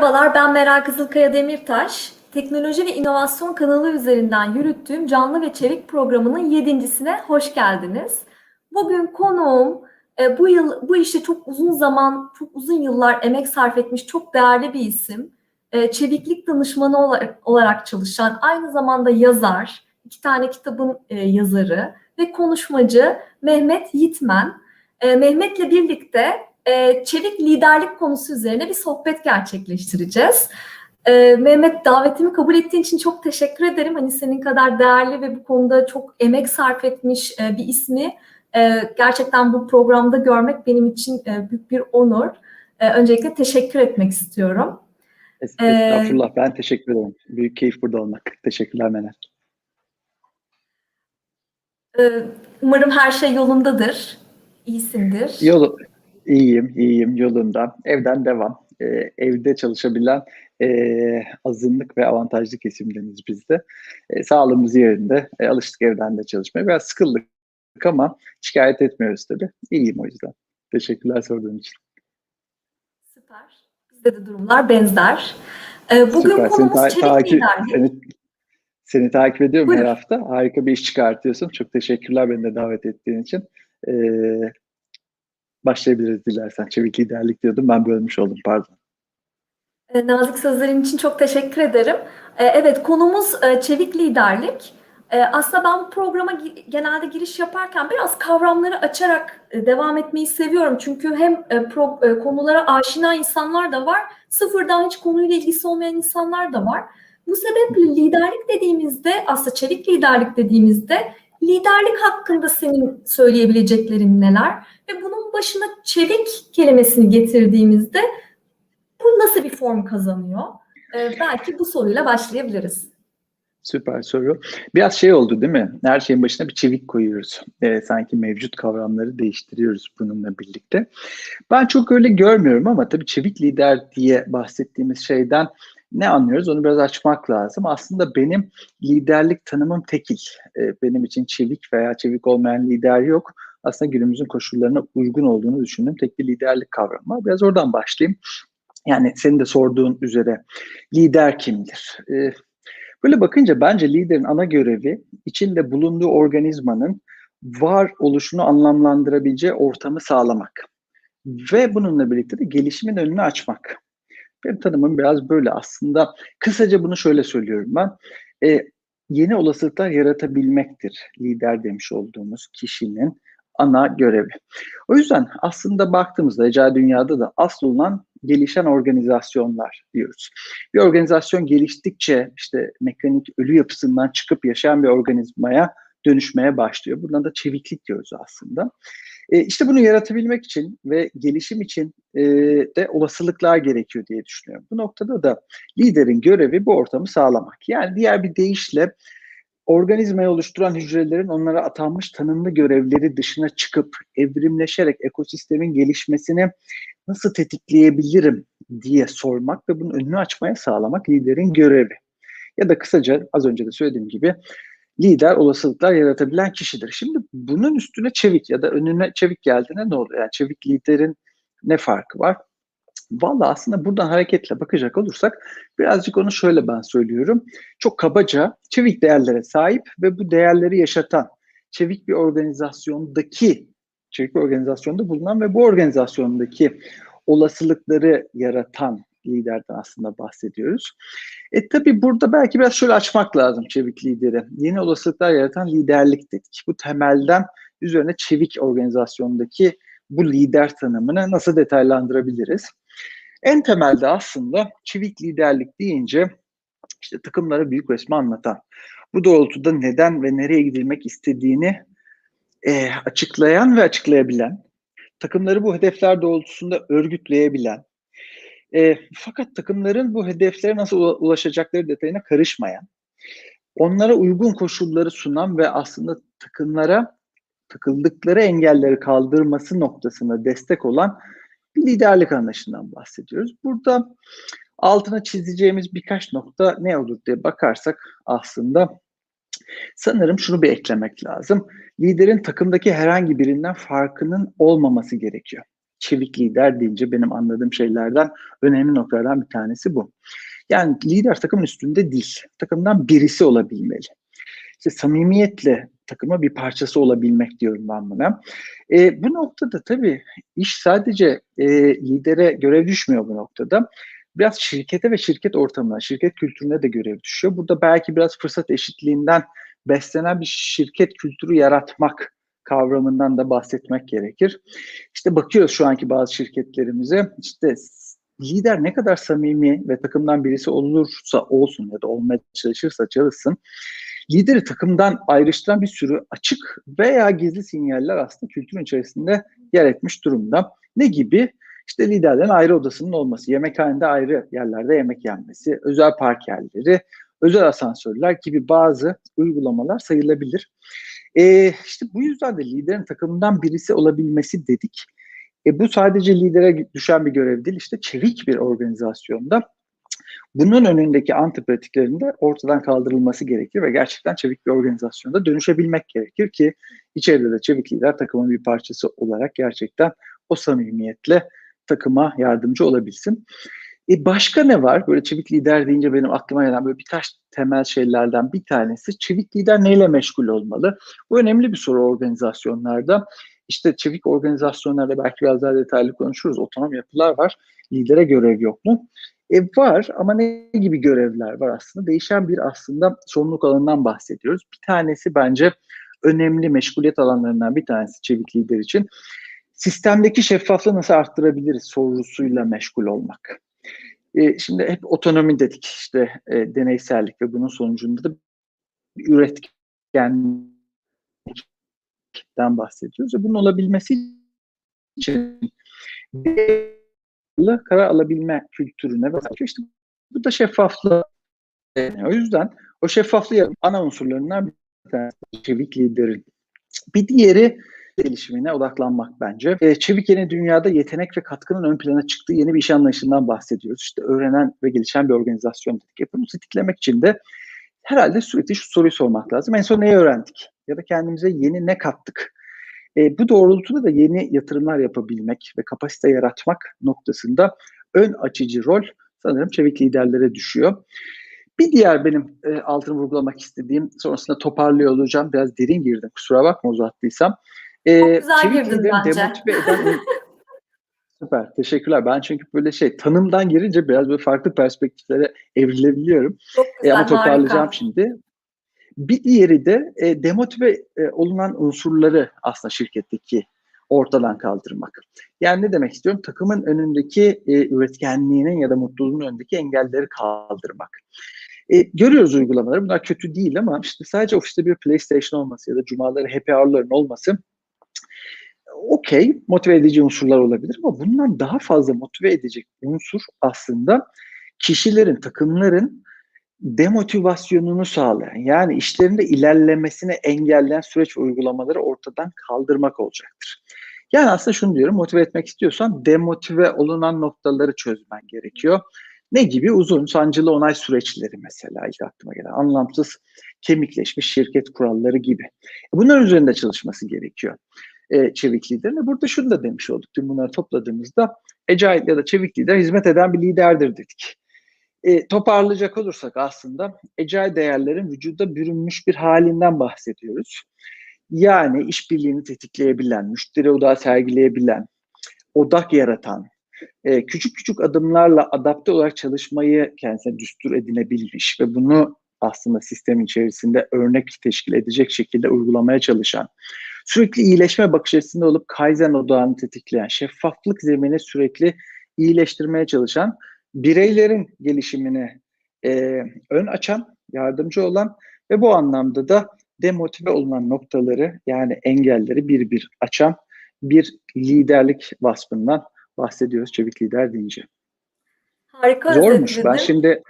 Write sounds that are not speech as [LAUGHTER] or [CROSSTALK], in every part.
Merhabalar, ben Meral Kızılkaya Demirtaş. Teknoloji ve İnovasyon kanalı üzerinden yürüttüğüm Canlı ve Çevik programının yedincisine hoş geldiniz. Bugün konuğum e, bu yıl bu işte çok uzun zaman, çok uzun yıllar emek sarf etmiş çok değerli bir isim. E, Çeviklik danışmanı olarak, çalışan, aynı zamanda yazar, iki tane kitabın e, yazarı ve konuşmacı Mehmet Yitmen. Mehmet'le birlikte e, çevik liderlik konusu üzerine bir sohbet gerçekleştireceğiz. E, Mehmet davetimi kabul ettiğin için çok teşekkür ederim. Hani senin kadar değerli ve bu konuda çok emek sarf etmiş e, bir ismi e, gerçekten bu programda görmek benim için e, büyük bir onur. E, öncelikle teşekkür etmek istiyorum. Estağfurullah. Ben teşekkür ederim. Büyük keyif burada olmak. Teşekkürler Meral. E, umarım her şey yolundadır. İyisindir. Yolu, iyiyim, iyiyim yolunda. Evden devam. Ee, evde çalışabilen e, azınlık ve avantajlı kesimdeniz biz de. E, sağlığımız yerinde. E, alıştık evden de çalışmaya. Biraz sıkıldık ama şikayet etmiyoruz tabii. İyiyim o yüzden. Teşekkürler sorduğun için. Süper. Bizde de durumlar benzer. E, bugün Süper. konumuz Seni, ta- çevik takip, liderlik. seni, seni takip ediyorum her hafta. Harika bir iş çıkartıyorsun. Çok teşekkürler beni de davet ettiğin için. Ee, başlayabiliriz dilersen. Çevik liderlik diyordum. Ben bölmüş oldum. Pardon. E, Nazik sözlerin için çok teşekkür ederim. E, Evet, konumuz e, çevik liderlik. E, Aslında ben bu programa genelde giriş yaparken biraz kavramları açarak e, devam etmeyi seviyorum. Çünkü hem e, konulara aşina insanlar da var, sıfırdan hiç konuyla ilgisi olmayan insanlar da var. Bu sebeple liderlik dediğimizde, aslında çevik liderlik dediğimizde liderlik hakkında senin söyleyebileceklerin neler? Ve bunun başına çevik kelimesini getirdiğimizde bu nasıl bir form kazanıyor? Ee, belki bu soruyla başlayabiliriz. Süper soru. Biraz şey oldu değil mi? Her şeyin başına bir çevik koyuyoruz. Ee, sanki mevcut kavramları değiştiriyoruz bununla birlikte. Ben çok öyle görmüyorum ama tabii çevik lider diye bahsettiğimiz şeyden ne anlıyoruz? Onu biraz açmak lazım. Aslında benim liderlik tanımım tekil. Ee, benim için çevik veya çevik olmayan lider yok. Aslında günümüzün koşullarına uygun olduğunu düşündüğüm tek bir liderlik kavramı. Biraz oradan başlayayım. Yani senin de sorduğun üzere lider kimdir? Ee, Böyle bakınca bence liderin ana görevi içinde bulunduğu organizmanın var oluşunu anlamlandırabileceği ortamı sağlamak. Ve bununla birlikte de gelişimin önünü açmak. Benim tanımım biraz böyle aslında. Kısaca bunu şöyle söylüyorum ben. Ee, yeni olasılıklar yaratabilmektir lider demiş olduğumuz kişinin ana görevi. O yüzden aslında baktığımızda ecel dünyada da asıl olan gelişen organizasyonlar diyoruz. Bir organizasyon geliştikçe işte mekanik ölü yapısından çıkıp yaşayan bir organizmaya dönüşmeye başlıyor. Buna da çeviklik diyoruz aslında. E, işte bunu yaratabilmek için ve gelişim için e, de olasılıklar gerekiyor diye düşünüyorum. Bu noktada da liderin görevi bu ortamı sağlamak. Yani diğer bir deyişle organizmayı oluşturan hücrelerin onlara atanmış tanımlı görevleri dışına çıkıp evrimleşerek ekosistemin gelişmesini nasıl tetikleyebilirim diye sormak ve bunun önünü açmaya sağlamak liderin görevi. Ya da kısaca az önce de söylediğim gibi lider olasılıklar yaratabilen kişidir. Şimdi bunun üstüne çevik ya da önüne çevik geldiğinde ne oluyor? Yani çevik liderin ne farkı var? Valla aslında buradan hareketle bakacak olursak birazcık onu şöyle ben söylüyorum. Çok kabaca çevik değerlere sahip ve bu değerleri yaşatan çevik bir organizasyondaki çevik bir organizasyonda bulunan ve bu organizasyondaki olasılıkları yaratan liderden aslında bahsediyoruz. E tabi burada belki biraz şöyle açmak lazım çevik lideri. Yeni olasılıklar yaratan liderlik dedik. Bu temelden üzerine çevik organizasyondaki bu lider tanımını nasıl detaylandırabiliriz? En temelde aslında çevik liderlik deyince işte takımlara büyük resmi anlatan, bu doğrultuda neden ve nereye gidilmek istediğini e, açıklayan ve açıklayabilen, takımları bu hedefler doğrultusunda örgütleyebilen, e, fakat takımların bu hedeflere nasıl ulaşacakları detayına karışmayan, onlara uygun koşulları sunan ve aslında takımlara takıldıkları engelleri kaldırması noktasında destek olan bir liderlik anlayışından bahsediyoruz. Burada altına çizeceğimiz birkaç nokta ne olur diye bakarsak aslında sanırım şunu bir eklemek lazım. Liderin takımdaki herhangi birinden farkının olmaması gerekiyor. çevik lider deyince benim anladığım şeylerden önemli noktalardan bir tanesi bu. Yani lider takımın üstünde değil, takımdan birisi olabilmeli. İşte samimiyetle takıma bir parçası olabilmek diyorum ben buna. E, bu noktada tabii iş sadece e, lidere görev düşmüyor bu noktada. Biraz şirkete ve şirket ortamına, şirket kültürüne de görev düşüyor. Burada belki biraz fırsat eşitliğinden beslenen bir şirket kültürü yaratmak kavramından da bahsetmek gerekir. İşte bakıyoruz şu anki bazı şirketlerimize işte lider ne kadar samimi ve takımdan birisi olursa olsun ya da olmaya çalışırsa çalışsın lideri takımdan ayrıştıran bir sürü açık veya gizli sinyaller aslında kültürün içerisinde yer etmiş durumda. Ne gibi? İşte liderlerin ayrı odasının olması, yemekhanede ayrı yerlerde yemek yenmesi, özel park yerleri, özel asansörler gibi bazı uygulamalar sayılabilir. E, işte bu yüzden de liderin takımından birisi olabilmesi dedik. E, bu sadece lidere düşen bir görev değil. İşte çevik bir organizasyonda bunun önündeki antipratiklerin de ortadan kaldırılması gerekir ve gerçekten çevik bir organizasyonda dönüşebilmek gerekir ki içeride de çevik lider takımın bir parçası olarak gerçekten o samimiyetle takıma yardımcı olabilsin. E başka ne var? Böyle çevik lider deyince benim aklıma gelen böyle birkaç temel şeylerden bir tanesi çevik lider neyle meşgul olmalı? Bu önemli bir soru organizasyonlarda. İşte çevik organizasyonlarda belki biraz daha detaylı konuşuruz. Otonom yapılar var. Lidere görev yok mu? E var ama ne gibi görevler var aslında? Değişen bir aslında sorumluluk alanından bahsediyoruz. Bir tanesi bence önemli meşguliyet alanlarından bir tanesi çevik lider için. Sistemdeki şeffaflığı nasıl arttırabiliriz sorusuyla meşgul olmak. E, şimdi hep otonomi dedik işte e, deneysellik ve bunun sonucunda da üretkenlikten bahsediyoruz. Ve bunun olabilmesi için karar alabilme kültürüne ve işte bu da şeffaflığı. O yüzden o şeffaflığı ana unsurlarından bir tanesi çevik liderin. Bir diğeri gelişimine odaklanmak bence. E, çevik yeni dünyada yetenek ve katkının ön plana çıktığı yeni bir iş anlayışından bahsediyoruz. İşte öğrenen ve gelişen bir organizasyon dedik. Bunu tetiklemek için de herhalde sürekli şu soruyu sormak lazım. En son neyi öğrendik? Ya da kendimize yeni ne kattık? E, bu doğrultuda da yeni yatırımlar yapabilmek ve kapasite yaratmak noktasında ön açıcı rol sanırım çevik liderlere düşüyor. Bir diğer benim e, altını vurgulamak istediğim, sonrasında toparlıyor olacağım. Biraz derin girdim, kusura bakma uzattıysam. E, Çok güzel çevik girdin bence. Demotive eden... [LAUGHS] Süper, teşekkürler. Ben çünkü böyle şey tanımdan girince biraz böyle farklı perspektiflere evrilebiliyorum. Çok güzel, e, ama toparlayacağım harika. şimdi. Bir diğeri de e, demotive e, olunan unsurları aslında şirketteki ortadan kaldırmak. Yani ne demek istiyorum? Takımın önündeki e, üretkenliğinin ya da mutluluğun önündeki engelleri kaldırmak. E, görüyoruz uygulamaları. Bunlar kötü değil ama işte sadece ofiste bir PlayStation olması ya da cumaları happy hour'ların olması okey motive edici unsurlar olabilir ama bundan daha fazla motive edecek unsur aslında kişilerin, takımların demotivasyonunu sağlayan yani işlerinde ilerlemesini engelleyen süreç uygulamaları ortadan kaldırmak olacaktır. Yani aslında şunu diyorum motive etmek istiyorsan demotive olunan noktaları çözmen gerekiyor. Ne gibi? Uzun sancılı onay süreçleri mesela ilk aklıma gelen anlamsız kemikleşmiş şirket kuralları gibi. Bunların üzerinde çalışması gerekiyor e, çevik liderine. Burada şunu da demiş olduk tüm bunları topladığımızda Agile ya da çevik lider hizmet eden bir liderdir dedik. E, toparlayacak olursak aslında Agile değerlerin vücuda bürünmüş bir halinden bahsediyoruz. Yani işbirliğini tetikleyebilen, müşteri odağı sergileyebilen, odak yaratan, e, küçük küçük adımlarla adapte olarak çalışmayı kendisine düstur edinebilmiş ve bunu aslında sistem içerisinde örnek teşkil edecek şekilde uygulamaya çalışan, sürekli iyileşme bakış açısında olup Kaizen odağını tetikleyen, şeffaflık zemini sürekli iyileştirmeye çalışan, bireylerin gelişimine e, ön açan, yardımcı olan ve bu anlamda da demotive olunan noktaları yani engelleri bir bir açan bir liderlik vasfından bahsediyoruz çevik lider deyince. Harika Zormuş. Ben şimdi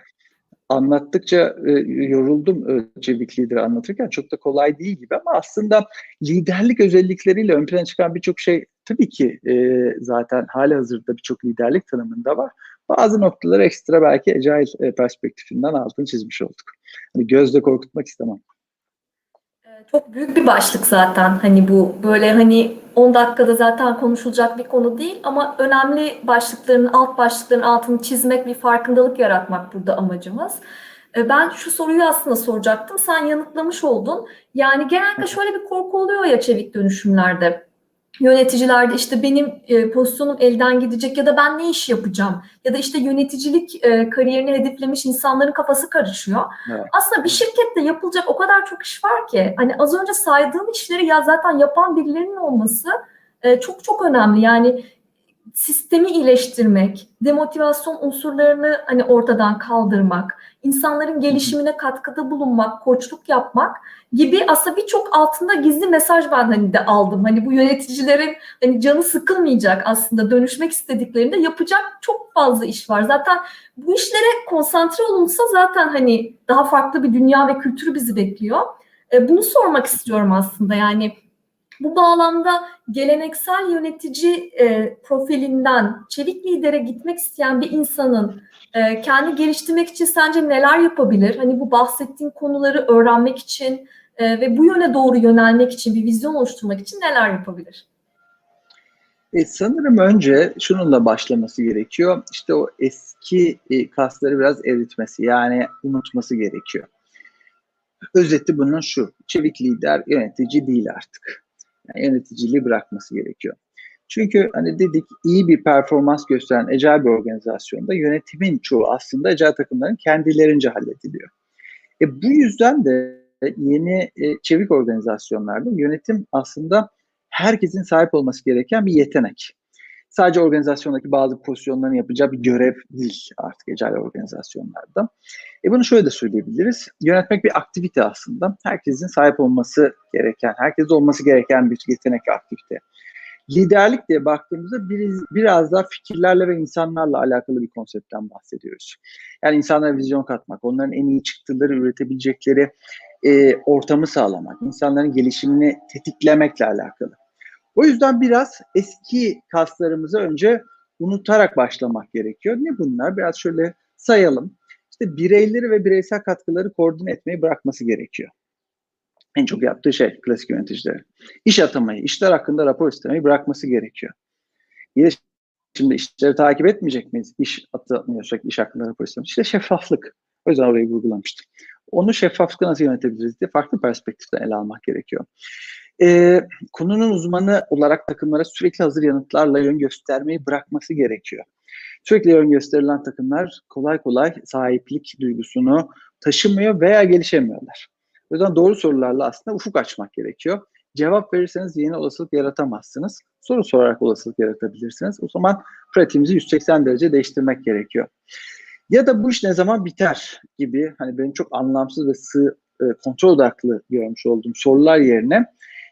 anlattıkça e, yoruldum e, çevik lideri anlatırken çok da kolay değil gibi ama aslında liderlik özellikleriyle ön plana çıkan birçok şey tabii ki e, zaten hali hazırda birçok liderlik tanımında var. Bazı noktaları ekstra belki Agile e, perspektifinden altını çizmiş olduk. Hani gözle korkutmak istemem. Ee, Çok büyük bir başlık zaten. Hani bu böyle hani 10 dakikada zaten konuşulacak bir konu değil ama önemli başlıkların, alt başlıkların altını çizmek, bir farkındalık yaratmak burada amacımız. E, Ben şu soruyu aslında soracaktım. Sen yanıtlamış oldun. Yani genellikle şöyle bir korku oluyor ya çevik dönüşümlerde. Yöneticilerde işte benim e, pozisyonum elden gidecek ya da ben ne iş yapacağım ya da işte yöneticilik e, kariyerini hedeflemiş insanların kafası karışıyor. Evet. Aslında bir şirkette yapılacak o kadar çok iş var ki hani az önce saydığım işleri ya zaten yapan birilerinin olması e, çok çok önemli. Yani sistemi iyileştirmek, demotivasyon unsurlarını hani ortadan kaldırmak, insanların gelişimine katkıda bulunmak, koçluk yapmak gibi aslında birçok altında gizli mesaj ben hani de aldım. Hani bu yöneticilerin hani canı sıkılmayacak aslında dönüşmek istediklerinde yapacak çok fazla iş var. Zaten bu işlere konsantre olunsa zaten hani daha farklı bir dünya ve kültür bizi bekliyor. E, bunu sormak istiyorum aslında yani bu bağlamda geleneksel yönetici e, profilinden çevik lidere gitmek isteyen bir insanın e, kendi geliştirmek için sence neler yapabilir? Hani bu bahsettiğin konuları öğrenmek için e, ve bu yöne doğru yönelmek için, bir vizyon oluşturmak için neler yapabilir? E, sanırım önce şununla başlaması gerekiyor. İşte o eski e, kasları biraz eritmesi yani unutması gerekiyor. Özeti bunun şu. Çevik lider yönetici değil artık. Yani yöneticiliği bırakması gerekiyor. Çünkü hani dedik iyi bir performans gösteren ecel bir organizasyonda yönetimin çoğu aslında ecel takımların kendilerince hallediliyor. E, bu yüzden de yeni e, çevik organizasyonlarda yönetim aslında herkesin sahip olması gereken bir yetenek. Sadece organizasyondaki bazı pozisyonların yapacağı bir görev değil artık ecel organizasyonlarda. E bunu şöyle de söyleyebiliriz. Yönetmek bir aktivite aslında. Herkesin sahip olması gereken, herkes olması gereken bir yetenek aktivite. Liderlik diye baktığımızda bir, biraz daha fikirlerle ve insanlarla alakalı bir konseptten bahsediyoruz. Yani insanlara vizyon katmak, onların en iyi çıktıları üretebilecekleri e, ortamı sağlamak, insanların gelişimini tetiklemekle alakalı. O yüzden biraz eski kaslarımızı önce unutarak başlamak gerekiyor. Ne bunlar? Biraz şöyle sayalım. İşte bireyleri ve bireysel katkıları koordine etmeyi bırakması gerekiyor. En çok yaptığı şey klasik yöneticilerin. İş atamayı, işler hakkında rapor istemeyi bırakması gerekiyor. Yine şimdi işleri takip etmeyecek miyiz? İş atamıyorsak iş hakkında rapor istemeyi. İşte şeffaflık. O yüzden orayı vurgulamıştım. Onu şeffaflıkla nasıl yönetebiliriz diye farklı perspektiften ele almak gerekiyor. Ee, konunun uzmanı olarak takımlara sürekli hazır yanıtlarla yön göstermeyi bırakması gerekiyor. Sürekli yön gösterilen takımlar kolay kolay sahiplik duygusunu taşımıyor veya gelişemiyorlar. O yüzden doğru sorularla aslında ufuk açmak gerekiyor. Cevap verirseniz yeni olasılık yaratamazsınız. Soru sorarak olasılık yaratabilirsiniz. O zaman pratiğimizi 180 derece değiştirmek gerekiyor. Ya da bu iş ne zaman biter gibi hani benim çok anlamsız ve sığ e, kontrol odaklı görmüş olduğum sorular yerine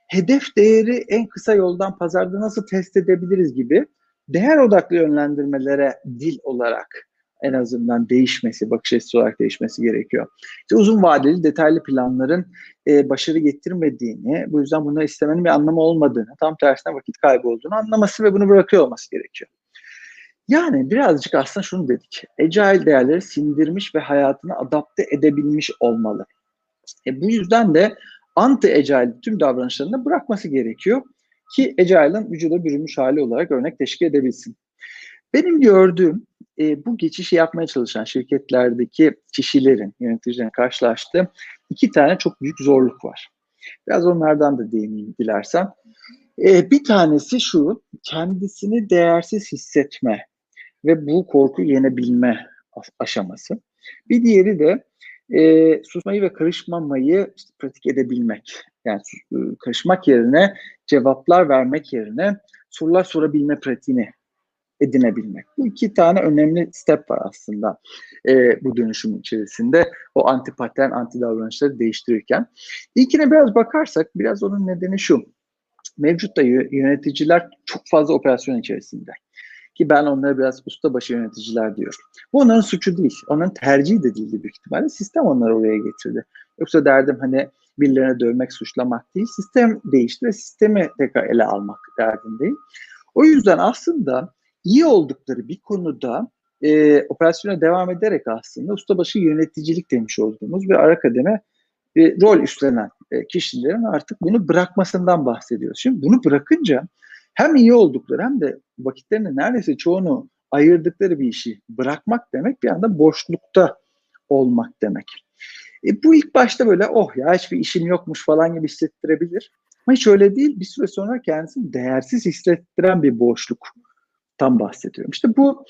hedef değeri en kısa yoldan pazarda nasıl test edebiliriz gibi değer odaklı yönlendirmelere dil olarak en azından değişmesi, bakış açısı olarak değişmesi gerekiyor. İşte uzun vadeli detaylı planların e, başarı getirmediğini, bu yüzden bunları istemenin bir anlamı olmadığını, tam tersine vakit kaybı olduğunu anlaması ve bunu bırakıyor olması gerekiyor. Yani birazcık aslında şunu dedik. Agile değerleri sindirmiş ve hayatına adapte edebilmiş olmalı. E, bu yüzden de anti-agile tüm davranışlarını bırakması gerekiyor ki Agile'ın vücuda bürünmüş hali olarak örnek teşkil edebilsin. Benim gördüğüm e, bu geçişi yapmaya çalışan şirketlerdeki kişilerin, yöneticilerin karşılaştığı iki tane çok büyük zorluk var. Biraz onlardan da değineyim dilersen. E, bir tanesi şu, kendisini değersiz hissetme ve bu korkuyu yenebilme aşaması. Bir diğeri de e, susmayı ve karışmamayı işte, pratik edebilmek. Yani karışmak yerine cevaplar vermek yerine sorular sorabilme pratiğini edinebilmek. Bu iki tane önemli step var aslında e, bu dönüşüm içerisinde o anti patern, anti davranışları değiştirirken. İlkine biraz bakarsak biraz onun nedeni şu. Mevcutta yöneticiler çok fazla operasyon içerisinde. Ki ben onlara biraz ustabaşı yöneticiler diyorum. Bu onların suçu değil. Onların tercihi de değildi büyük ihtimalle. Sistem onları oraya getirdi. Yoksa derdim hani birilerine dövmek, suçlamak değil. Sistem değişti ve sistemi tekrar ele almak derdindeyim. O yüzden aslında iyi oldukları bir konuda e, operasyona devam ederek aslında ustabaşı yöneticilik demiş olduğumuz bir ara kademe e, rol üstlenen e, kişilerin artık bunu bırakmasından bahsediyoruz. Şimdi bunu bırakınca hem iyi oldukları hem de vakitlerinin neredeyse çoğunu ayırdıkları bir işi bırakmak demek bir anda boşlukta olmak demek. E, bu ilk başta böyle oh ya hiçbir işim yokmuş falan gibi hissettirebilir. Ama hiç öyle değil. Bir süre sonra kendisini değersiz hissettiren bir boşluktan bahsediyorum. İşte bu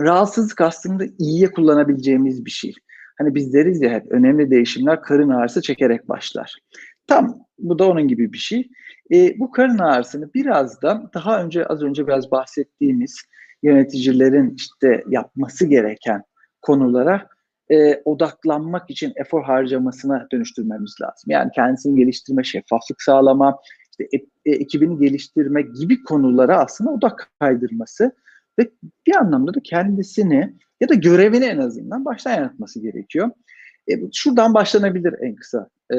rahatsızlık aslında iyiye kullanabileceğimiz bir şey. Hani biz deriz ya hep önemli değişimler karın ağrısı çekerek başlar. Tam bu da onun gibi bir şey. E, bu karın ağrısını biraz da daha önce az önce biraz bahsettiğimiz yöneticilerin işte yapması gereken konulara e, odaklanmak için efor harcamasına dönüştürmemiz lazım. Yani kendisini geliştirme, şeffaflık sağlama, işte e, e, ekibini geliştirme gibi konulara aslında odak kaydırması ve bir anlamda da kendisini ya da görevini en azından baştan yaratması gerekiyor. E, şuradan başlanabilir en kısa e,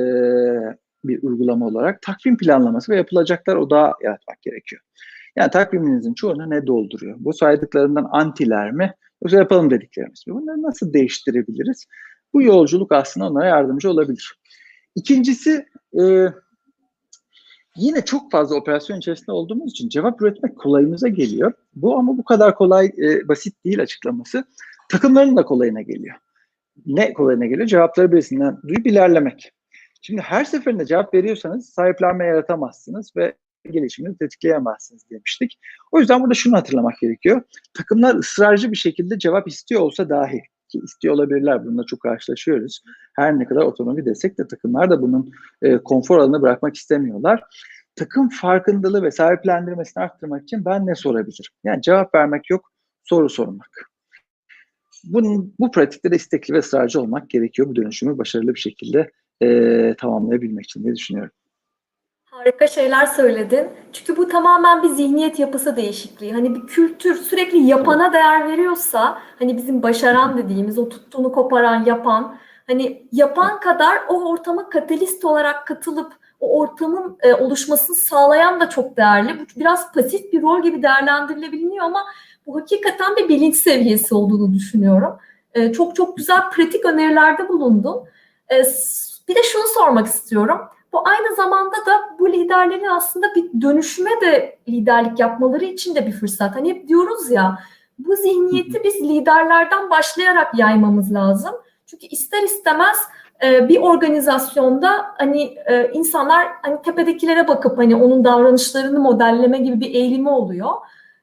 bir uygulama olarak takvim planlaması ve yapılacaklar odağı yaratmak gerekiyor. Yani takviminizin çoğunu ne dolduruyor? Bu saydıklarından antiler mi yoksa yapalım dediklerimiz mi? Bunları nasıl değiştirebiliriz? Bu yolculuk aslında onlara yardımcı olabilir. İkincisi e, yine çok fazla operasyon içerisinde olduğumuz için cevap üretmek kolayımıza geliyor. Bu ama bu kadar kolay, e, basit değil açıklaması. Takımların da kolayına geliyor. Ne kolayına geliyor? Cevapları birisinden duyup ilerlemek. Şimdi her seferinde cevap veriyorsanız sahiplenme yaratamazsınız ve gelişimini tetikleyemezsiniz demiştik. O yüzden burada şunu hatırlamak gerekiyor. Takımlar ısrarcı bir şekilde cevap istiyor olsa dahi ki istiyor olabilirler. Bununla çok karşılaşıyoruz. Her ne kadar otonomi desek de takımlar da bunun e, konfor alanını bırakmak istemiyorlar. Takım farkındalığı ve sahiplendirmesini arttırmak için ben ne sorabilirim? Yani cevap vermek yok, soru sormak. Bunun, bu pratikte de istekli ve ısrarcı olmak gerekiyor bu dönüşümü başarılı bir şekilde e, tamamlayabilmek için diye düşünüyorum. Harika şeyler söyledin. Çünkü bu tamamen bir zihniyet yapısı değişikliği. Hani bir kültür sürekli yapana değer veriyorsa, hani bizim başaran dediğimiz o tuttuğunu koparan yapan, hani yapan kadar o ortama katalist olarak katılıp o ortamın e, oluşmasını sağlayan da çok değerli. Bu biraz pasif bir rol gibi değerlendirilebiliyor ama bu hakikaten bir bilinç seviyesi olduğunu düşünüyorum. E, çok çok güzel pratik önerilerde bulundun. E, bir de şunu sormak istiyorum. Bu aynı zamanda da bu liderlerin aslında bir dönüşüme de liderlik yapmaları için de bir fırsat. Hani hep diyoruz ya bu zihniyeti biz liderlerden başlayarak yaymamız lazım. Çünkü ister istemez e, bir organizasyonda hani e, insanlar hani tepedekilere bakıp hani onun davranışlarını modelleme gibi bir eğilimi oluyor.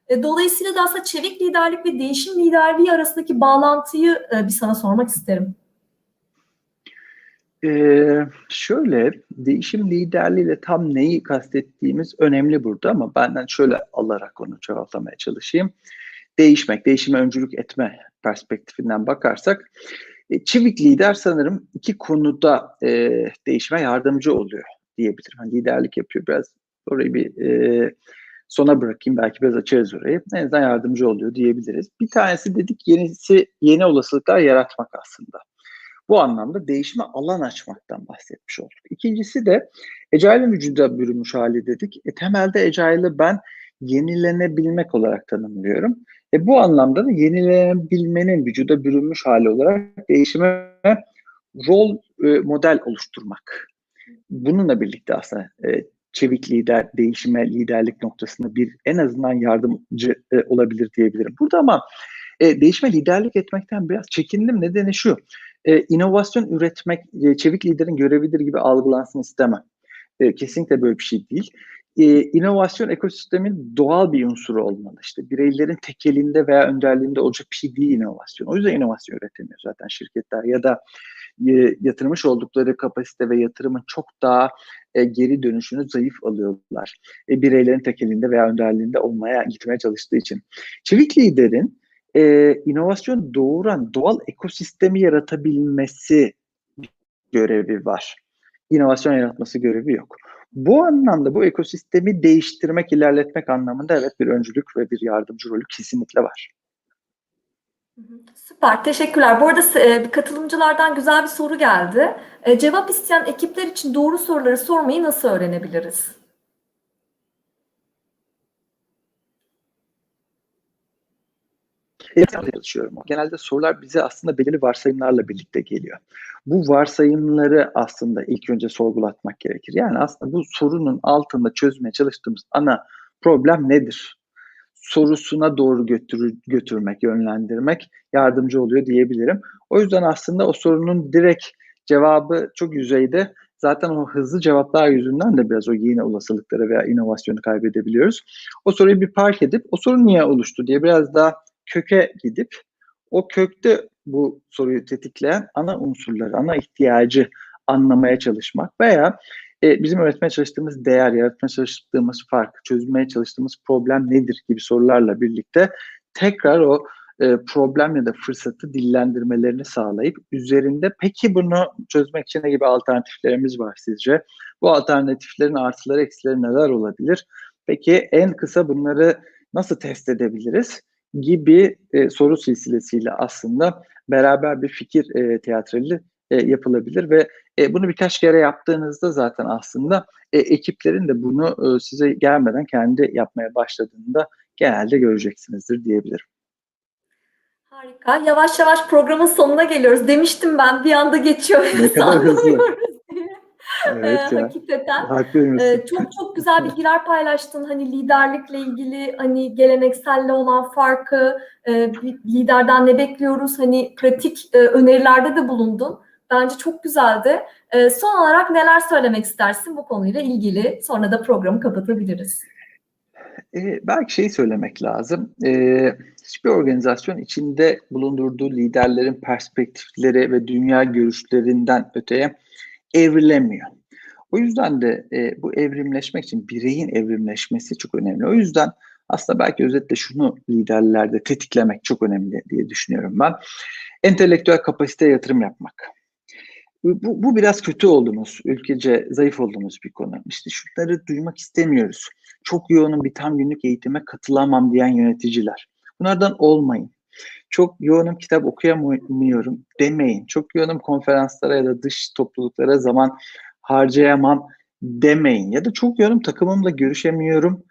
E, dolayısıyla da aslında çevik liderlik ve değişim liderliği arasındaki bağlantıyı bir sana sormak isterim. Ee, şöyle değişim liderliğiyle tam neyi kastettiğimiz önemli burada ama benden şöyle alarak onu cevaplamaya çalışayım. Değişmek, değişime öncülük etme perspektifinden bakarsak e, çivik lider sanırım iki konuda e, değişime yardımcı oluyor diyebilirim. Hani liderlik yapıyor biraz orayı bir e, sona bırakayım belki biraz açarız orayı. En azından yardımcı oluyor diyebiliriz. Bir tanesi dedik yenisi yeni olasılıklar yaratmak aslında. Bu anlamda değişime alan açmaktan bahsetmiş olduk. İkincisi de Agile'in vücuda bürünmüş hali dedik. E, temelde Agile'ı ben yenilenebilmek olarak tanımlıyorum. E, bu anlamda da yenilenebilmenin vücuda bürünmüş hali olarak değişime rol e, model oluşturmak. Bununla birlikte aslında e, çevik lider, değişime liderlik noktasında bir en azından yardımcı e, olabilir diyebilirim. Burada ama e, değişime liderlik etmekten biraz çekindim. Nedeni şu, e, inovasyon üretmek e, çevik liderin görevidir gibi algılansın istemem. E, kesinlikle böyle bir şey değil. E, inovasyon ekosistemin doğal bir unsuru olmalı. İşte bireylerin tekelinde veya önderliğinde olacak bir şey değil inovasyon. O yüzden inovasyon üretemiyor zaten şirketler ya da e, yatırmış oldukları kapasite ve yatırımın çok daha e, geri dönüşünü zayıf alıyorlar. E, bireylerin tekelinde veya önderliğinde olmaya gitmeye çalıştığı için. Çevik liderin e, inovasyon doğuran doğal ekosistemi yaratabilmesi görevi var. İnovasyon yaratması görevi yok. Bu anlamda bu ekosistemi değiştirmek, ilerletmek anlamında evet bir öncülük ve bir yardımcı rolü kesinlikle var. Süper, teşekkürler. Bu arada e, katılımcılardan güzel bir soru geldi. E, cevap isteyen ekipler için doğru soruları sormayı nasıl öğrenebiliriz? Yapmaya çalışıyorum. Genelde sorular bize aslında belirli varsayımlarla birlikte geliyor. Bu varsayımları aslında ilk önce sorgulatmak gerekir. Yani aslında bu sorunun altında çözmeye çalıştığımız ana problem nedir? Sorusuna doğru götür, götürmek, yönlendirmek yardımcı oluyor diyebilirim. O yüzden aslında o sorunun direkt cevabı çok yüzeyde. Zaten o hızlı cevaplar yüzünden de biraz o yeni olasılıkları veya inovasyonu kaybedebiliyoruz. O soruyu bir park edip o soru niye oluştu diye biraz daha köke gidip o kökte bu soruyu tetikleyen ana unsurları, ana ihtiyacı anlamaya çalışmak veya e, bizim öğretmeye çalıştığımız değer, yaratmaya çalıştığımız fark, çözmeye çalıştığımız problem nedir gibi sorularla birlikte tekrar o e, problem ya da fırsatı dillendirmelerini sağlayıp üzerinde peki bunu çözmek için ne gibi alternatiflerimiz var sizce? Bu alternatiflerin artıları eksileri neler olabilir? Peki en kısa bunları nasıl test edebiliriz? Gibi e, soru silsilesiyle aslında beraber bir fikir e, teatrali e, yapılabilir ve e, bunu birkaç kere yaptığınızda zaten aslında e, ekiplerin de bunu e, size gelmeden kendi yapmaya başladığında genelde göreceksinizdir diyebilirim. Harika. Yavaş yavaş programın sonuna geliyoruz. Demiştim ben bir anda geçiyor. Ne [LAUGHS] kadar hızlı. Evet Ee, ya. hakikaten. Haklıyım. Ee, çok çok güzel bilgiler paylaştın. Hani liderlikle ilgili hani gelenekselle olan farkı, e, liderden ne bekliyoruz? Hani pratik e, önerilerde de bulundun. Bence çok güzeldi. E, son olarak neler söylemek istersin bu konuyla ilgili? Sonra da programı kapatabiliriz. Ee, belki şeyi söylemek lazım. Ee, hiçbir organizasyon içinde bulundurduğu liderlerin perspektifleri ve dünya görüşlerinden öteye evrilemiyor. O yüzden de e, bu evrimleşmek için bireyin evrimleşmesi çok önemli. O yüzden aslında belki özetle şunu liderlerde tetiklemek çok önemli diye düşünüyorum ben. Entelektüel kapasiteye yatırım yapmak. Bu, bu biraz kötü olduğumuz, ülkece zayıf olduğumuz bir konu. İşte şunları duymak istemiyoruz. Çok yoğunum bir tam günlük eğitime katılamam diyen yöneticiler. Bunlardan olmayın. Çok yoğunum kitap okuyamıyorum demeyin. Çok yoğunum konferanslara ya da dış topluluklara zaman harcayamam demeyin. Ya da çok yoğunum takımımla görüşemiyorum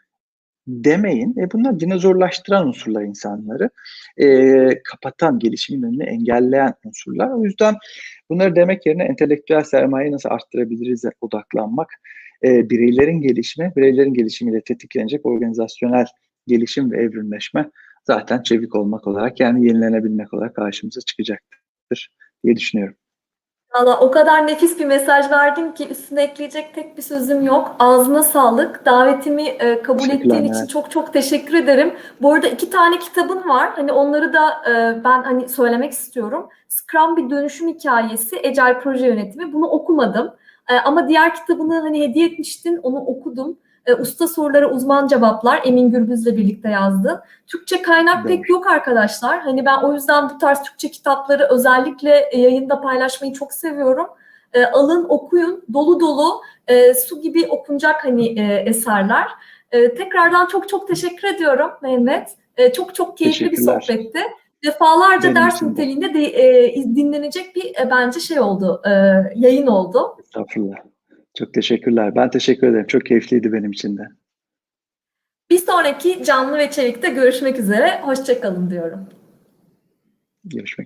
demeyin. E bunlar dinozorlaştıran unsurlar insanları. E, kapatan, gelişimin önünü engelleyen unsurlar. O yüzden bunları demek yerine entelektüel sermayeyi nasıl arttırabiliriz odaklanmak. E, bireylerin gelişimi, bireylerin gelişimiyle tetiklenecek organizasyonel gelişim ve evrimleşme zaten çevik olmak olarak yani yenilenebilmek olarak karşımıza çıkacaktır diye düşünüyorum. Valla o kadar nefis bir mesaj verdim ki üstüne ekleyecek tek bir sözüm yok. Ağzına sağlık. Davetimi e, kabul ettiğin için çok çok teşekkür ederim. Bu arada iki tane kitabın var. Hani onları da e, ben hani söylemek istiyorum. Scrum bir dönüşüm hikayesi, Agile proje yönetimi. Bunu okumadım. E, ama diğer kitabını hani hediye etmiştin. Onu okudum. E, usta sorulara uzman cevaplar Emin Gürbüz'le birlikte yazdı. Türkçe kaynak pek yok arkadaşlar. Hani ben o yüzden bu tarz Türkçe kitapları özellikle e, yayında paylaşmayı çok seviyorum. E, alın, okuyun. Dolu dolu e, su gibi okunacak hani e, eserler. E, tekrardan çok çok teşekkür ediyorum Mehmet. E, çok çok keyifli bir sohbetti. Defalarca Benim ders niteliğinde de, e, dinlenecek bir e, bence şey oldu, e, yayın oldu. Estağfurullah. Çok teşekkürler. Ben teşekkür ederim. Çok keyifliydi benim için de. Bir sonraki canlı ve çevikte görüşmek üzere. Hoşçakalın diyorum. Görüşmek